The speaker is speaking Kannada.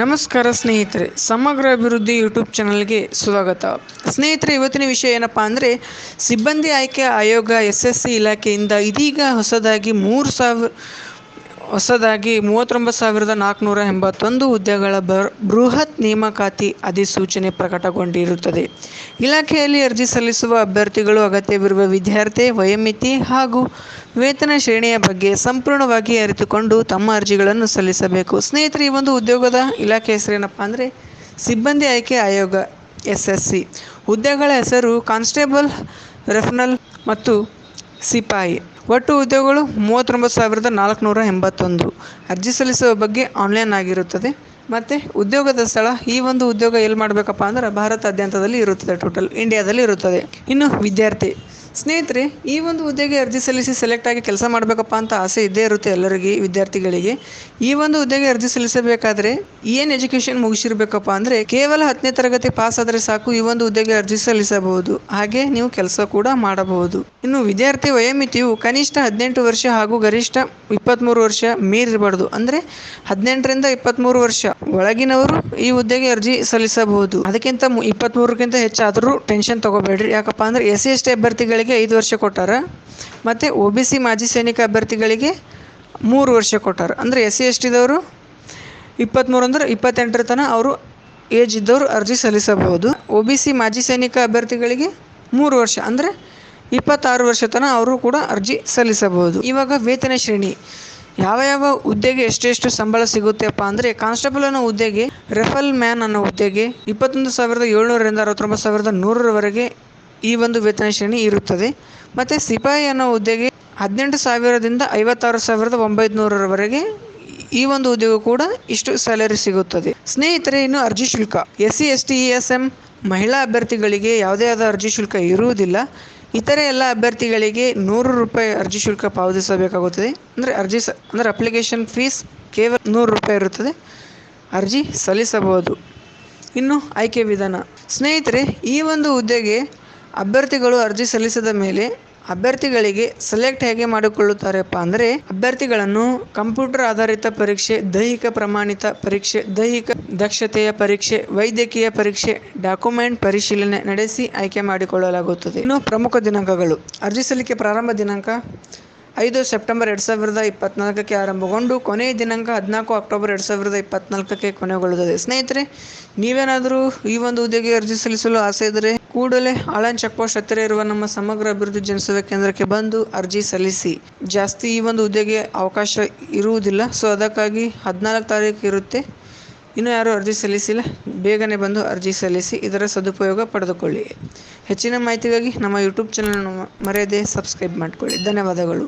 ನಮಸ್ಕಾರ ಸ್ನೇಹಿತರೆ, ಸಮಗ್ರ ಅಭಿವೃದ್ಧಿ ಯೂಟ್ಯೂಬ್ ಚಾನಲ್ಗೆ ಸ್ವಾಗತ. ಸ್ನೇಹಿತರೆ, ಇವತ್ತಿನ ವಿಷಯ ಏನಪ್ಪ ಅಂದರೆ, ಸಿಬ್ಬಂದಿ ಆಯ್ಕೆ ಆಯೋಗ ಎಸ್ ಎಸ್ ಸಿ ಇಲಾಖೆಯಿಂದ ಇದೀಗ ಹೊಸದಾಗಿ ಮೂರು ಸಾವಿರ ಹೊಸದಾಗಿ ಮೂವತ್ತೊಂಬತ್ತು ಸಾವಿರದ ನಾಲ್ಕುನೂರ ಎಂಬತ್ತೊಂದು ಹುದ್ದೆಗಳ ಬೃಹತ್ ನೇಮಕಾತಿ ಅಧಿಸೂಚನೆ ಪ್ರಕಟಗೊಂಡಿರುತ್ತದೆ. ಇಲಾಖೆಯಲ್ಲಿ ಅರ್ಜಿ ಸಲ್ಲಿಸುವ ಅಭ್ಯರ್ಥಿಗಳು ಅಗತ್ಯವಿರುವ ವಿದ್ಯಾರ್ಥಿ, ವಯೋಮಿತಿ ಹಾಗೂ ವೇತನ ಶ್ರೇಣಿಯ ಬಗ್ಗೆ ಸಂಪೂರ್ಣವಾಗಿ ಅರಿತುಕೊಂಡು ತಮ್ಮ ಅರ್ಜಿಗಳನ್ನು ಸಲ್ಲಿಸಬೇಕು. ಸ್ನೇಹಿತರೆ, ಈ ಒಂದು ಉದ್ಯೋಗದ ಇಲಾಖೆ ಹೆಸರೇನಪ್ಪ ಅಂದರೆ ಸಿಬ್ಬಂದಿ ಆಯ್ಕೆ ಆಯೋಗ ಎಸ್ ಎಸ್ ಸಿ ಹುದ್ದೆಗಳ ಹೆಸರು ಕಾನ್ಸ್ಟೇಬಲ್, ರೆಫ್ನಲ್ ಮತ್ತು ಸಿಪಾಯಿ. ಒಟ್ಟು ಉದ್ಯೋಗಗಳು ಮೂವತ್ತೊಂಬತ್ತು ಸಾವಿರದ ನಾಲ್ಕುನೂರ ಎಂಬತ್ತೊಂದು. ಅರ್ಜಿ ಸಲ್ಲಿಸುವ ಬಗ್ಗೆ ಆನ್ಲೈನ್ ಆಗಿರುತ್ತದೆ. ಮತ್ತು ಉದ್ಯೋಗದ ಸ್ಥಳ, ಈ ಒಂದು ಉದ್ಯೋಗ ಎಲ್ಲಿ ಮಾಡಬೇಕಪ್ಪ ಅಂದ್ರೆ ಭಾರತಾದ್ಯಂತದಲ್ಲಿ ಇರುತ್ತದೆ, ಟೋಟಲ್ ಇಂಡಿಯಾದಲ್ಲಿ ಇರುತ್ತದೆ. ಇನ್ನು ವಿದ್ಯಾರ್ಥಿ. ಸ್ನೇಹಿತರೆ, ಈ ಒಂದು ಹುದ್ದೆಗೆ ಅರ್ಜಿ ಸಲ್ಲಿಸಿ ಸೆಲೆಕ್ಟ್ ಆಗಿ ಕೆಲಸ ಮಾಡಬೇಕಪ್ಪ ಅಂತ ಆಸೆ ಇದ್ದೇ ಇರುತ್ತೆ ಎಲ್ಲರಿಗೆ, ವಿದ್ಯಾರ್ಥಿಗಳಿಗೆ. ಈ ಒಂದು ಹುದ್ದೆಗೆ ಅರ್ಜಿ ಸಲ್ಲಿಸಬೇಕಾದ್ರೆ ಏನು ಎಜುಕೇಷನ್ ಮುಗಿಸಿರ್ಬೇಕಪ್ಪ ಅಂದರೆ ಕೇವಲ ಹತ್ತನೇ ತರಗತಿ ಪಾಸ್ ಆದರೆ ಸಾಕು ಈ ಒಂದು ಹುದ್ದೆಗೆ ಅರ್ಜಿ ಸಲ್ಲಿಸಬಹುದು. ಹಾಗೆ ನೀವು ಕೆಲಸ ಕೂಡ ಮಾಡಬಹುದು. ಇನ್ನು ವಿದ್ಯಾರ್ಥಿ ವಯೋಮಿತಿಯು ಕನಿಷ್ಠ ಹದಿನೆಂಟು ವರ್ಷ ಹಾಗೂ ಗರಿಷ್ಠ ಇಪ್ಪತ್ತ್ಮೂರು ವರ್ಷ ಮೀರಿರಬಾರ್ದು. ಅಂದರೆ ಹದಿನೆಂಟರಿಂದ ಇಪ್ಪತ್ತ್ಮೂರು ವರ್ಷ ಒಳಗಿನವರು ಈ ಹುದ್ದೆಗೆ ಅರ್ಜಿ ಸಲ್ಲಿಸಬಹುದು. ಅದಕ್ಕಿಂತ ಇಪ್ಪತ್ತ್ಮೂರಕ್ಕಿಂತ ಹೆಚ್ಚಾದರೂ ಟೆನ್ಷನ್ ತಗೋಬೇಡ್ರಿ. ಯಾಕಪ್ಪ ಅಂದರೆ ಎಸ್ ಸಿ ಎಸ್ ಟಿ ಅಭ್ಯರ್ಥಿಗಳಿಗೆ ಐದು ವರ್ಷ ಕೊಟ್ಟಾರ. ಮತ್ತು ಒ ಬಿ ಸಿ ಮಾಜಿ ಸೈನಿಕ ಅಭ್ಯರ್ಥಿಗಳಿಗೆ ಮೂರು ವರ್ಷ ಕೊಟ್ಟಾರ. ಅಂದರೆ ಎಸ್ ಸಿ ಎಸ್ ಟಿದವರು ಇಪ್ಪತ್ತ್ಮೂರು ಅಂದ್ರೆ ಇಪ್ಪತ್ತೆಂಟರ ತನಕ ಅವರು ಏಜ್ ಇದ್ದವರು ಅರ್ಜಿ ಸಲ್ಲಿಸಬಹುದು. ಒ ಬಿ ಸಿ ಮಾಜಿ ಸೈನಿಕ ಅಭ್ಯರ್ಥಿಗಳಿಗೆ ಮೂರು ವರ್ಷ ಅಂದರೆ ಇಪ್ಪತ್ತಾರು ವರ್ಷ ತನಕ ಅವರು ಕೂಡ ಅರ್ಜಿ ಸಲ್ಲಿಸಬಹುದು. ಇವಾಗ ವೇತನ ಶ್ರೇಣಿ. ಯಾವ ಯಾವ ಹುದ್ದೆಗೆ ಎಷ್ಟೆಷ್ಟು ಸಂಬಳ ಸಿಗುತ್ತೆಪ್ಪ ಅಂದರೆ ಕಾನ್ಸ್ಟೇಬಲ್ ಅನ್ನೋ ಹುದ್ದೆಗೆ, ರೆಫಲ್ ಮ್ಯಾನ್ ಅನ್ನೋ ಹುದ್ದೆಗೆ ಇಪ್ಪತ್ತೊಂದು ಸಾವಿರದ ಏಳ್ನೂರರಿಂದ ಅರವತ್ತೊಂಬತ್ತು ಸಾವಿರದ ನೂರರವರೆಗೆ ಈ ಒಂದು ವೇತನ ಶ್ರೇಣಿ ಇರುತ್ತದೆ. ಮತ್ತು ಸಿಪಾಯಿ ಅನ್ನೋ ಹುದ್ದೆಗೆ ಹದಿನೆಂಟು ಸಾವಿರದಿಂದ ಐವತ್ತಾರು ಸಾವಿರದ ಒಂಬೈನೂರರವರೆಗೆ ಈ ಒಂದು ಉದ್ಯೋಗ ಕೂಡ ಇಷ್ಟು ಸ್ಯಾಲರಿ ಸಿಗುತ್ತದೆ. ಸ್ನೇಹಿತರೆ, ಇನ್ನು ಅರ್ಜಿ ಶುಲ್ಕ. S C S T E S M ಮಹಿಳಾ ಅಭ್ಯರ್ಥಿಗಳಿಗೆ ಯಾವುದೇ ಆದ ಅರ್ಜಿ ಶುಲ್ಕ ಇರುವುದಿಲ್ಲ. ಇತರೆ ಎಲ್ಲ ಅಭ್ಯರ್ಥಿಗಳಿಗೆ ನೂರು ರೂಪಾಯಿ ಅರ್ಜಿ ಶುಲ್ಕ ಪಾವತಿಸಬೇಕಾಗುತ್ತದೆ. ಅಂದರೆ ಅರ್ಜಿ ಸ, ಅಂದರೆ ಅಪ್ಲಿಕೇಶನ್ ಫೀಸ್ ಕೇವಲ ನೂರು ರೂಪಾಯಿ ಇರುತ್ತದೆ. ಅರ್ಜಿ ಸಲ್ಲಿಸಬಹುದು. ಇನ್ನು ಆಯ್ಕೆ ವಿಧಾನ. ಸ್ನೇಹಿತರೆ, ಈ ಒಂದು ಹುದ್ದೆಗೆ ಅಭ್ಯರ್ಥಿಗಳು ಅರ್ಜಿ ಸಲ್ಲಿಸಿದ ಮೇಲೆ ಅಭ್ಯರ್ಥಿಗಳಿಗೆ ಸೆಲೆಕ್ಟ್ ಹೇಗೆ ಮಾಡಿಕೊಳ್ಳುತ್ತಾರೆಪ್ಪ ಅಂದರೆ ಅಭ್ಯರ್ಥಿಗಳನ್ನು ಕಂಪ್ಯೂಟರ್ ಆಧಾರಿತ ಪರೀಕ್ಷೆ, ದೈಹಿಕ ಪ್ರಮಾಣಿತ ಪರೀಕ್ಷೆ, ದೈಹಿಕ ದಕ್ಷತೆಯ ಪರೀಕ್ಷೆ, ವೈದ್ಯಕೀಯ ಪರೀಕ್ಷೆ, ಡಾಕ್ಯುಮೆಂಟ್ ಪರಿಶೀಲನೆ ನಡೆಸಿ ಆಯ್ಕೆ ಮಾಡಿಕೊಳ್ಳಲಾಗುತ್ತದೆ. ಇನ್ನು ಪ್ರಮುಖ ದಿನಾಂಕಗಳು. ಅರ್ಜಿ ಸಲ್ಲಿಕೆ ಪ್ರಾರಂಭ ದಿನಾಂಕ ಐದು ಸೆಪ್ಟೆಂಬರ್ ಎರಡು ಸಾವಿರದ ಇಪ್ಪತ್ನಾಲ್ಕಕ್ಕೆ ಆರಂಭಗೊಂಡು ಕೊನೆಯ ದಿನಾಂಕ ಹದಿನಾಲ್ಕು ಅಕ್ಟೋಬರ್ ಎರಡು ಸಾವಿರದ ಇಪ್ಪತ್ನಾಲ್ಕಕ್ಕೆ ಕೊನೆಗೊಳ್ಳುತ್ತದೆ. ಸ್ನೇಹಿತರೆ, ನೀವೇನಾದರೂ ಈ ಒಂದು ಹುದ್ದೆಗೆ ಅರ್ಜಿ ಸಲ್ಲಿಸಲು ಆಸೆ ಇದ್ದರೆ ಕೂಡಲೇ ಆಳನ್ ಚೆಕ್ ಪೋಸ್ಟ್ ಹತ್ತಿರ ಇರುವ ನಮ್ಮ ಸಮಗ್ರ ಅಭಿವೃದ್ಧಿ ಜನಸೇವಾ ಕೇಂದ್ರಕ್ಕೆ ಬಂದು ಅರ್ಜಿ ಸಲ್ಲಿಸಿ. ಜಾಸ್ತಿ ಈ ಒಂದು ಹುದ್ದೆಗೆ ಅವಕಾಶ ಇರುವುದಿಲ್ಲ, ಸೊ ಅದಕ್ಕಾಗಿ ಹದಿನಾಲ್ಕು ತಾರೀಕು ಇರುತ್ತೆ. ಇನ್ನೂ ಯಾರೂ ಅರ್ಜಿ ಸಲ್ಲಿಸಿಲ್ಲ, ಬೇಗನೆ ಬಂದು ಅರ್ಜಿ ಸಲ್ಲಿಸಿ ಇದರ ಸದುಪಯೋಗ ಪಡೆದುಕೊಳ್ಳಿ. ಹೆಚ್ಚಿನ ಮಾಹಿತಿಗಾಗಿ ನಮ್ಮ ಯೂಟ್ಯೂಬ್ ಚಾನಲ್ ಮರೆಯದೆ ಸಬ್ಸ್ಕ್ರೈಬ್ ಮಾಡಿಕೊಳ್ಳಿ. ಧನ್ಯವಾದಗಳು.